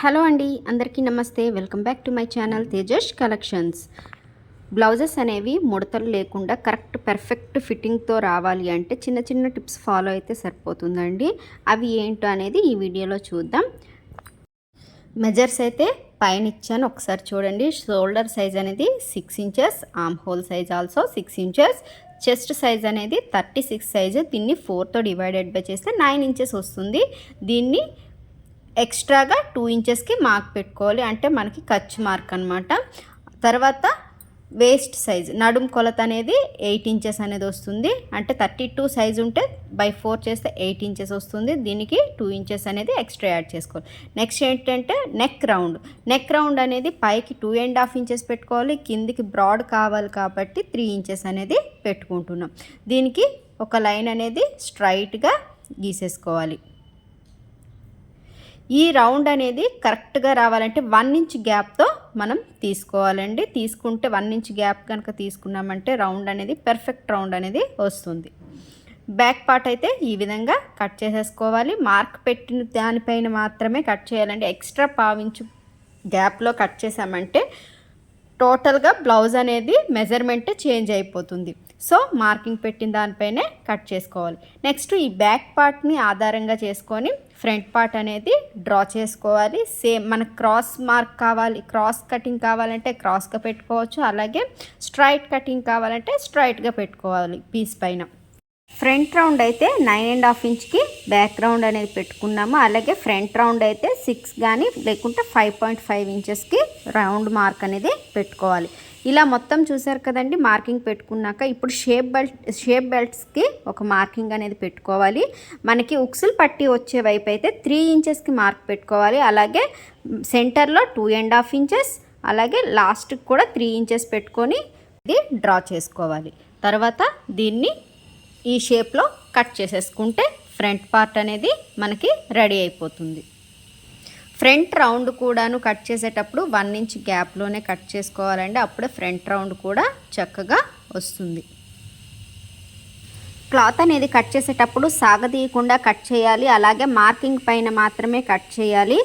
Hello అండి అందరికీ నమస్తే. Welcome back to my channel Tejas collections. Blouses అనేవి ముడతలు లేకుండా కరెక్ట్ పర్ఫెక్ట్ ఫిట్టింగ్తో రావాలి అంటే చిన్న చిన్న టిప్స్ ఫాలో అయితే సరిపోతుందండి. అవి ఏంటో అనేది ఈ వీడియోలో చూద్దాం. మెజర్స్ అయితే పైన ఇచ్చాను ఒకసారి చూడండి. షోల్డర్ సైజ్ అనేది six inches um whole size also six inches chest size అనేది థర్టీ సిక్స్ సైజు దీన్ని ఫోర్తో డివైడెడ్ బై చేస్తే నైన్ ఇంచెస్ వస్తుంది. దీన్ని ఎక్స్ట్రాగా టూ ఇంచెస్కి మార్క్ పెట్టుకోవాలి. అంటే మనకి ఖర్చు మార్క్ అనమాట తర్వాత వేస్ట్ సైజ్ నడుం కొలత అనేది ఎయిట్ ఇంచెస్ అనేది వస్తుంది. అంటే థర్టీ టూ సైజ్ ఉంటే బై ఫోర్ చేస్తే ఎయిట్ ఇంచెస్ వస్తుంది. దీనికి టూ ఇంచెస్ అనేది ఎక్స్ట్రా యాడ్ చేసుకోవాలి. నెక్స్ట్ ఏంటంటే నెక్ రౌండ్. నెక్ రౌండ్ అనేది పైకి టూ అండ్ హాఫ్ ఇంచెస్ పెట్టుకోవాలి. కిందికి బ్రాడ్ కావాలి కాబట్టి త్రీ ఇంచెస్ అనేది పెట్టుకుంటున్నాం. దీనికి ఒక లైన్ అనేది స్ట్రైట్గా గీసేసుకోవాలి. ఈ రౌండ్ అనేది కరెక్ట్గా రావాలంటే వన్ ఇంచ్ గ్యాప్తో మనం తీసుకోవాలండి. తీసుకుంటే వన్ ఇంచ్ గ్యాప్ కనుక తీసుకున్నామంటే రౌండ్ అనేది పెర్ఫెక్ట్ రౌండ్ అనేది వస్తుంది. బ్యాక్ పార్ట్ అయితే ఈ విధంగా కట్ చేసేసుకోవాలి. మార్క్ పెట్టిన దానిపైన మాత్రమే కట్ చేయాలండి. ఎక్స్ట్రా పావించు గ్యాప్లో కట్ చేసామంటే టోటల్గా బ్లౌజ్ అనేది మెజర్మెంట్ చేంజ్ అయిపోతుంది. సో మార్కింగ్ పెట్టిన దానిపైనే కట్ చేసుకోవాలి. నెక్స్ట్ ఈ బ్యాక్ పార్ట్ని ఆధారంగా చేసుకొని ఫ్రంట్ పార్ట్ అనేది డ్రా చేసుకోవాలి. సేమ్ మనకు క్రాస్ మార్క్ కావాలి క్రాస్ కటింగ్ కావాలంటే క్రాస్గా పెట్టుకోవచ్చు. అలాగే స్ట్రైట్ కటింగ్ కావాలంటే స్ట్రైట్గా పెట్టుకోవాలి పీస్ పైన. ఫ్రంట్ రౌండ్ అయితే నైన్ అండ్ హాఫ్ ఇంచ్కి బ్యాక్ రౌండ్ అనేది పెట్టుకున్నాము. అలాగే ఫ్రంట్ రౌండ్ అయితే సిక్స్ కానీ లేకుంటే ఫైవ్ పాయింట్ ఫైవ్ ఇంచెస్కి రౌండ్ మార్క్ అనేది పెట్టుకోవాలి. ఇలా మొత్తం చూసారు కదండి మార్కింగ్ పెట్టుకున్నాక ఇప్పుడు షేప్ బెల్ట్ షేప్ బెల్ట్స్కి ఒక మార్కింగ్ అనేది పెట్టుకోవాలి. మనకి ఉక్సులు పట్టి వచ్చే వైపు అయితే త్రీ ఇంచెస్కి మార్క్ పెట్టుకోవాలి. అలాగే సెంటర్లో టూ అండ్ హాఫ్ ఇంచెస్ అలాగే లాస్ట్కి కూడా త్రీ ఇంచెస్ పెట్టుకొని ఇది డ్రా చేసుకోవాలి. తర్వాత దీన్ని ఈ షేప్లో కట్ చేసేసుకుంటే ఫ్రంట్ పార్ట్ అనేది మనకి రెడీ అయిపోతుంది. ఫ్రంట్ రౌండ్ కూడాను కట్ చేసేటప్పుడు వన్ ఇంచ్ గ్యాప్లోనే కట్ చేసుకోవాలండి. అప్పుడే ఫ్రంట్ రౌండ్ కూడా చక్కగా వస్తుంది. క్లాత్ అనేది కట్ చేసేటప్పుడు సాగదీయకుండా కట్ చేయాలి. అలాగే మార్కింగ్ పైన మాత్రమే కట్ చేయాలి.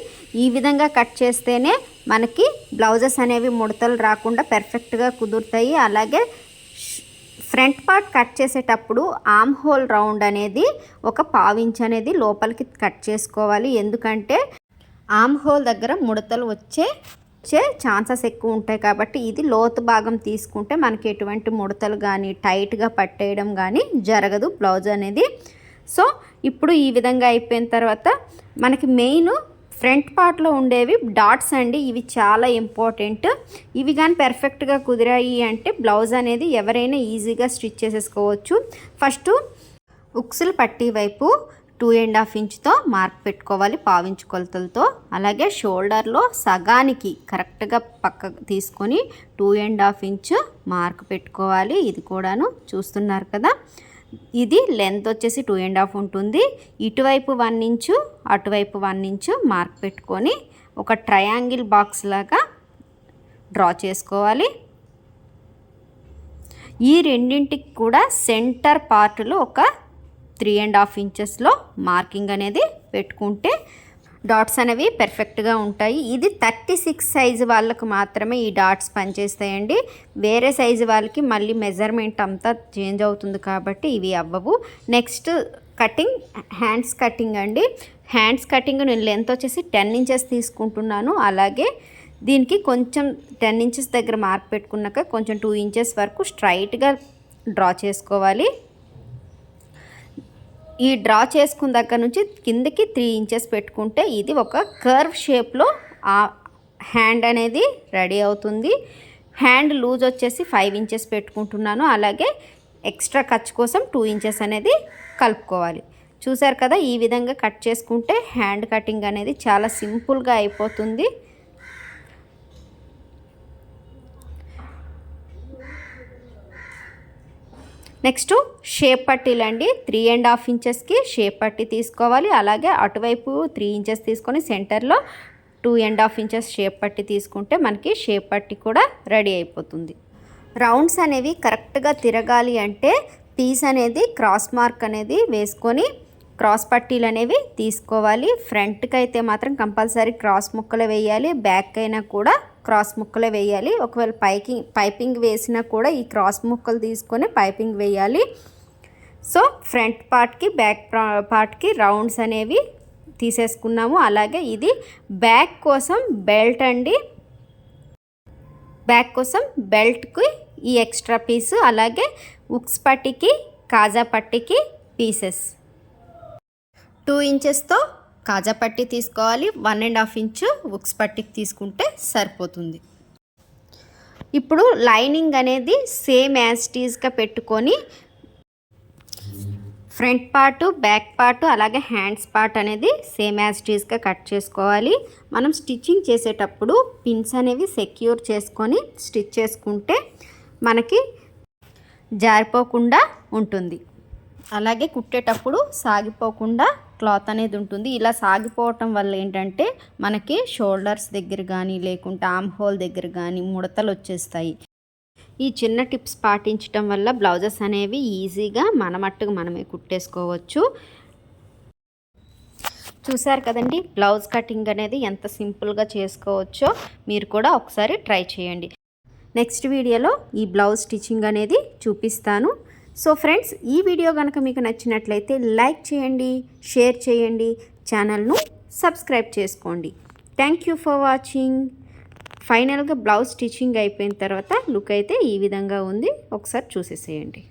ఈ విధంగా కట్ చేస్తేనే మనకి బ్లౌజెస్ అనేవి ముడతలు రాకుండా పెర్ఫెక్ట్గా కుదురుతాయి. అలాగే ఫ్రంట్ పార్ట్ కట్ చేసేటప్పుడు ఆమ్ హోల్ రౌండ్ అనేది ఒక పావించ్ అనేది లోపలికి కట్ చేసుకోవాలి. ఎందుకంటే ఆమ్ హోల్ దగ్గర ముడతలు వచ్చే వచ్చే ఛాన్సెస్ ఎక్కువ ఉంటాయి కాబట్టి ఇది లోతు భాగం తీసుకుంటే మనకి ఎటువంటి ముడతలు కానీ టైట్గా పట్టేయడం కానీ జరగదు బ్లౌజ్ అనేది. సో ఇప్పుడు ఈ విధంగా అయిపోయిన తర్వాత మనకి మెయిన్ ఫ్రంట్ పార్ట్లో ఉండేవి డాట్స్ అండి. ఇవి చాలా ఇంపార్టెంట్. ఇవి కానీ పెర్ఫెక్ట్గా కుదిరాయి అంటే బ్లౌజ్ అనేది ఎవరైనా ఈజీగా స్టిచ్ చేసేసుకోవచ్చు. ఫస్ట్ ఉక్సులు పట్టి వైపు టూ అండ్ హాఫ్ ఇంచ్తో మార్క్ పెట్టుకోవాలి పావించు కొలతలతో అలాగే షోల్డర్లో సగానికి కరెక్ట్గా పక్క తీసుకొని two and half inch mark పెట్టుకోవాలి. ఇది కూడాను చూస్తున్నారు కదా. ఇది లెంత్ వచ్చేసి టూ అండ్ హాఫ్ ఉంటుంది. ఇటువైపు వన్ ఇంచు అటువైపు వన్ ఇంచు మార్క్ పెట్టుకొని ఒక ట్రయాంగిల్ బాక్స్ లాగా డ్రా చేసుకోవాలి. ఈ రెండింటికి కూడా సెంటర్ పార్ట్లో ఒక త్రీ అండ్ హాఫ్ ఇంచెస్లో మార్కింగ్ అనేది పెట్టుకుంటే డాట్స్ అనేవి పెర్ఫెక్ట్గా ఉంటాయి. ఇది థర్టీ సిక్స్ సైజు వాళ్ళకు మాత్రమే ఈ డాట్స్ పనిచేస్తాయండి. వేరే సైజు వాళ్ళకి మళ్ళీ మెజర్మెంట్ అంతా చేంజ్ అవుతుంది కాబట్టి ఇవి అవ్వవు. నెక్స్ట్ కటింగ్ హ్యాండ్స్ కటింగ్ అండి. హ్యాండ్స్ కటింగ్ నేను లెంత్ వచ్చేసి టెన్ ఇంచెస్ తీసుకుంటున్నాను. అలాగే దీనికి కొంచెం టెన్ ఇంచెస్ దగ్గర మార్క్ పెట్టుకున్నాక కొంచెం టూ ఇంచెస్ వరకు స్ట్రైట్గా డ్రా చేసుకోవాలి. ఈ డ్రా చేసుకున్న దగ్గర నుంచి కిందకి త్రీ ఇంచెస్ పెట్టుకుంటే ఇది ఒక కర్వ్ షేప్లో ఆ హ్యాండ్ అనేది రెడీ అవుతుంది. హ్యాండ్ లూజ్ వచ్చేసి ఫైవ్ ఇంచెస్ పెట్టుకుంటున్నాను. అలాగే ఎక్స్ట్రా ఖర్చు కోసం టూ ఇంచెస్ అనేది కలుపుకోవాలి. చూసారు కదా ఈ విధంగా కట్ చేసుకుంటే హ్యాండ్ కటింగ్ అనేది చాలా సింపుల్గా అయిపోతుంది. నెక్స్ట్ షేప్ పట్టీలు అండి త్రీ అండ్ హాఫ్ ఇంచెస్కి షేప్ పట్టీ తీసుకోవాలి. అలాగే అటువైపు త్రీ ఇంచెస్ తీసుకొని సెంటర్లో two and half inches shape పట్టి తీసుకుంటే మనకి షేప్ పట్టి కూడా రెడీ అయిపోతుంది. రౌండ్స్ అనేవి కరెక్ట్గా తిరగాలి అంటే పీస్ అనేది క్రాస్ మార్క్ అనేది వేసుకొని క్రాస్ పట్టీలు అనేవి తీసుకోవాలి. ఫ్రంట్కి అయితే మాత్రం కంపల్సరీ క్రాస్ ముక్కలు వేయాలి. బ్యాక్ అయినా కూడా క్రాస్ ముక్కలే వేయాలి. ఒకవేళ పైకింగ్ పైపింగ్ వేసినా కూడా ఈ క్రాస్ ముక్కలు తీసుకొని పైపింగ్ వేయాలి. సో ఫ్రంట్ పార్ట్కి బ్యాక్ పార్ట్కి రౌండ్స్ అనేవి తీసేసుకున్నాము. అలాగే ఇది బ్యాక్ కోసం బెల్ట్ అండి. బ్యాక్ కోసం బెల్ట్కి ఈ ఎక్స్ట్రా పీసు అలాగే ఉక్స్ పట్టికి కాజా పట్టికి పీసెస్. టూ ఇంచెస్తో కాజా పట్టి తీసుకోవాలి. వన్ అండ్ హాఫ్ ఇంచు ఉక్స్ పట్టికి తీసుకుంటే సరిపోతుంది. ఇప్పుడు లైనింగ్ అనేది సేమ్ యాజ్టీజ్గా పెట్టుకొని ఫ్రంట్ పార్ట్ బ్యాక్ పార్ట్ అలాగే హ్యాండ్స్ పార్ట్ అనేది సేమ్ యాజ్టీజ్గా కట్ చేసుకోవాలి. మనం స్టిచ్చింగ్ చేసేటప్పుడు పిన్స్ అనేవి సెక్యూర్ చేసుకొని స్టిచ్ చేసుకుంటే మనకి జారిపోకుండా ఉంటుంది. అలాగే కుట్టేటప్పుడు సాగిపోకుండా క్లాత్ అనేది ఉంటుంది. ఇలా సాగిపోవటం వల్ల ఏంటంటే మనకి షోల్డర్స్ దగ్గర కానీ లేకుంటే ఆమ్ హోల్ దగ్గర కానీ ముడతలు వచ్చేస్తాయి. ఈ చిన్న టిప్స్ పాటించడం వల్ల బ్లౌజెస్ అనేవి ఈజీగా మన మట్టుకు మనమే కుట్టేసుకోవచ్చు. చూసారు కదండి బ్లౌజ్ కటింగ్ అనేది ఎంత సింపుల్గా చేసుకోవచ్చో మీరు కూడా ఒకసారి ట్రై చేయండి. నెక్స్ట్ వీడియోలో ఈ బ్లౌజ్ స్టిచ్చింగ్ అనేది చూపిస్తాను. సో ఫ్రెండ్స్ ఈ వీడియో కనుక మీకు నచ్చినట్లయితే లైక్ చేయండి షేర్ చేయండి ఛానల్ను సబ్స్క్రైబ్ చేసుకోండి. థ్యాంక్ యూ ఫర్ వాచింగ్ ఫైనల్గా బ్లౌజ్ స్టిచ్చింగ్ అయిపోయిన తర్వాత లుక్ అయితే ఈ విధంగా ఉంది. ఒకసారి చూసేసేయండి.